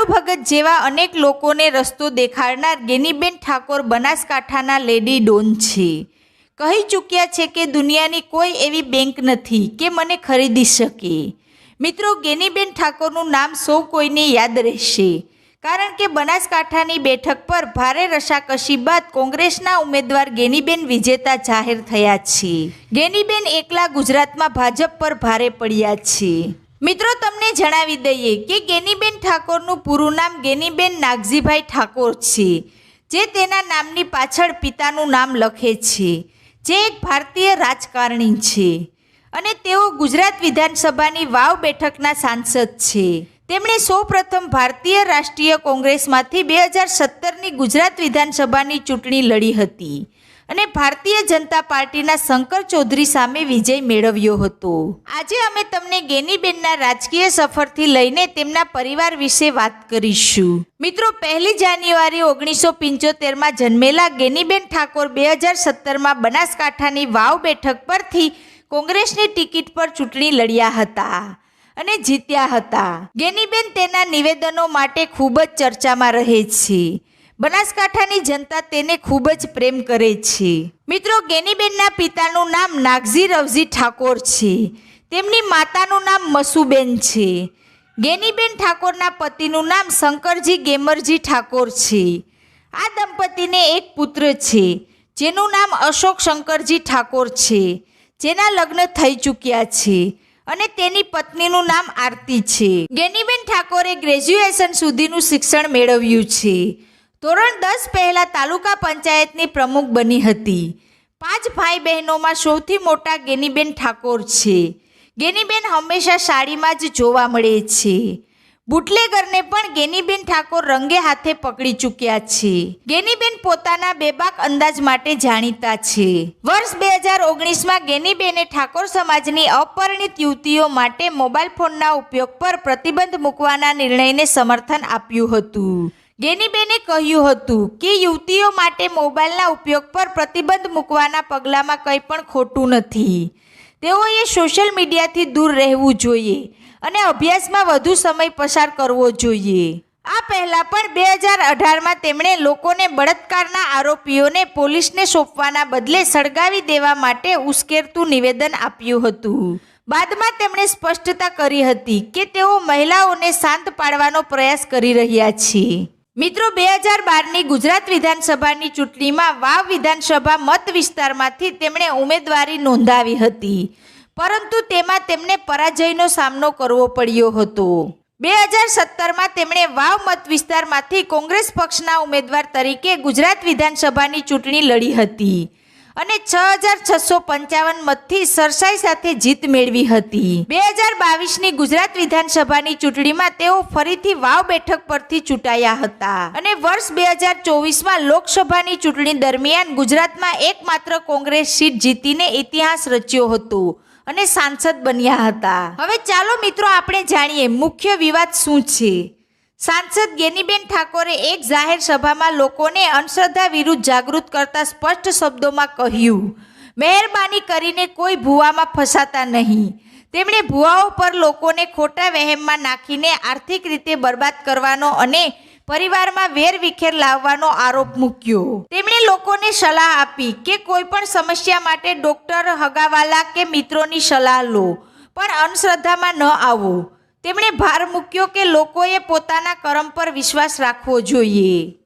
કાળુ ભગત જેવા અનેક લોકોને રસ્તો દેખાડનાર ગેનીબેન ઠાકોર બનાસકાંઠાના લેડી ડોન છે. કહી ચૂક્યા છે કે દુનિયાની કોઈ એવી બેંક નથી કે મને ખરીદી શકે. મિત્રો, ગેનીબેન ઠાકોરનું નામ સૌ કોઈને યાદ રહેશે. કારણ કે બનાસકાંઠાની બેઠક પર ભારે રસાકસી બાદ કોંગ્રેસના ઉમેદવાર ગેનીબેન વિજેતા જાહેર થયા છે. ગેનીબેન એકલા ગુજરાતમાં ભાજપ પર ભારે પડ્યા છે. મિત્રો, તમને જણાવી દઈએ કે ગેનીબેન ઠાકોરનું પૂરું નામ ગેનીબેન નાગજીભાઈ ઠાકોર છે, જે તેના નામની પાછળ પિતાનું નામ લખે છે, જે એક ભારતીય રાજકારણી છે અને તેઓ ગુજરાત વિધાનસભાની વાવ બેઠકના સાંસદ છે. તેમણે સૌપ્રથમ ભારતીય રાષ્ટ્રીય કોંગ્રેસમાંથી બે હજાર સત્તરની ગુજરાત વિધાનસભાની ચૂંટણી લડી હતી. અને ભારતીય જનતા પાર્ટીના શંકર ચૌધરી સામે વિજય મેળવ્યો હતો. આજે અમે તમને ગેનીબેનના રાજકીય સફરથી લઈને તેમના પરિવાર વિશે વાત કરીશું. મિત્રો, પહેલી જાન્યુઆરી ઓગણીસો પંચોતેરમાં જન્મેલા ગેનીબેન ઠાકોર બે હજાર સત્તરમાં બનાસકાંઠાની વાવ બેઠક પરથી કોંગ્રેસની ટિકિટ પર ચૂંટણી લડ્યા હતા અને જીત્યા હતા. ગેનીબેન તેના નિવેદનો માટે ખૂબ જ ચર્ચામાં રહે છે. બનાસકાંઠાની જનતા તેને ખૂબ જ પ્રેમ કરે છે. મિત્રો, ગેનીબેનના પિતાનું નામ નાગજી રવજી ઠાકોર છે. તેમની માતાનું નામ મસુબેન છે. ગેનીબેન ઠાકોરના પતિનું નામ શંકરજી ગેમરજી ઠાકોર છે. આ દંપતીને એક પુત્ર છે, જેનું નામ અશોક શંકરજી ઠાકોર છે. જેના લગ્ન થઈ ચૂક્યા છે અને તેની પત્નીનું નામ આરતી છે. ગેનીબેન ઠાકોરે ગ્રેજ્યુએશન સુધીનું શિક્ષણ મેળવ્યું છે. ધોરણ દસ પહેલા તાલુકા પંચાયતની પ્રમુખ બની હતી. પાંચ ભાઈ બહેનોમાં સૌથી મોટા ગેનીબેન ઠાકોર છે. ગેનીબેન હંમેશા સાડીમાં જ જોવા મળે છે. બુટલેગરને પણ ગેનીબેન ઠાકોર રંગે હાથે પકડી ચૂક્યા છે. ગેનીબેન પોતાના બેબાક અંદાજ માટે જાણીતા છે. વર્ષ બે હજાર ઓગણીસમાં ગેનીબેને ઠાકોર સમાજની અપરિણિત યુવતીઓ માટે મોબાઈલ ફોનના ઉપયોગ પર પ્રતિબંધ મૂકવાના નિર્ણયને સમર્થન આપ્યું હતું. ગેનીબેને કહ્યું હતું કે યુવતીઓ માટે મોબાઈલના ઉપયોગ પર પ્રતિબંધ મૂકવાના પગલાંમાં કંઈ પણ ખોટું નથી. તેઓએ સોશિયલ મીડિયાથી દૂર રહેવું જોઈએ અને અભ્યાસમાં વધુ સમય પસાર કરવો જોઈએ. આ પહેલાં પણ બે હજાર અઢારમાં તેમણે લોકોને બળાત્કારના આરોપીઓને પોલીસને સોંપવાના બદલે સળગાવી દેવા માટે ઉશ્કેરતું નિવેદન આપ્યું હતું. બાદમાં તેમણે સ્પષ્ટતા કરી હતી કે તેઓ મહિલાઓને શાંત પાડવાનો પ્રયાસ કરી રહ્યા છે. મિત્રો, બે હજાર બારની ગુજરાત વિધાનસભાની ચૂંટણીમાં વાવ વિધાનસભા મત વિસ્તારમાંથી તેમણે ઉમેદવારી નોંધાવી હતી. પરંતુ તેમાં તેમને પરાજયનો સામનો કરવો પડ્યો હતો. બે હજાર સત્તરમાં તેમણે વાવ મત વિસ્તારમાંથી કોંગ્રેસ પક્ષના ઉમેદવાર તરીકે ગુજરાત વિધાનસભાની ચૂંટણી લડી હતી. અને છ હજાર છસો પંચાવન મતથી સરસાઈ સાથે જીત મેળવી હતી. બે હજાર બાવીસની ગુજરાત વિધાનસભાની ચૂંટણીમાં તેઓ ફરીથી વાવ બેઠક પરથી ચૂંટાયા હતા. અને વર્ષ બે હજાર ચોવીસમાં લોકસભાની ચૂંટણી દરમિયાન ગુજરાતમાં એકમાત્ર કોંગ્રેસ સીટ જીતીને ઇતિહાસ રચ્યો હતો અને સાંસદ બન્યા હતા. હવે ચાલો મિત્રો આપણે જાણીએ મુખ્ય વિવાદ શું છે? સાંસદ ગેનીબેન ઠાકોરે એક જાહેર સભામાં લોકોને અંધશ્રદ્ધા વિરુદ્ધ જાગૃત કરતા સ્પષ્ટ શબ્દોમાં કહ્યું, મહેરબાની કરીને કોઈ ભૂવામાં ફસાતા નહીં. તેમણે ભૂવાઓ પર લોકોને ખોટા વહેમમાં નાખીને આર્થિક રીતે બરબાદ કરવાનો અને પરિવારમાં વેરવિખેર લાવવાનો આરોપ મૂક્યો. તેમણે લોકોને સલાહ આપી કે કોઈ પણ સમસ્યા માટે ડોક્ટર હગાવાલા કે મિત્રોની સલાહ લો, પણ અંધશ્રદ્ધામાં ન આવો. તેમણે ભાર મૂક્યો કે લોકોએ પોતાના કર્મ પર વિશ્વાસ રાખવો જોઈએ.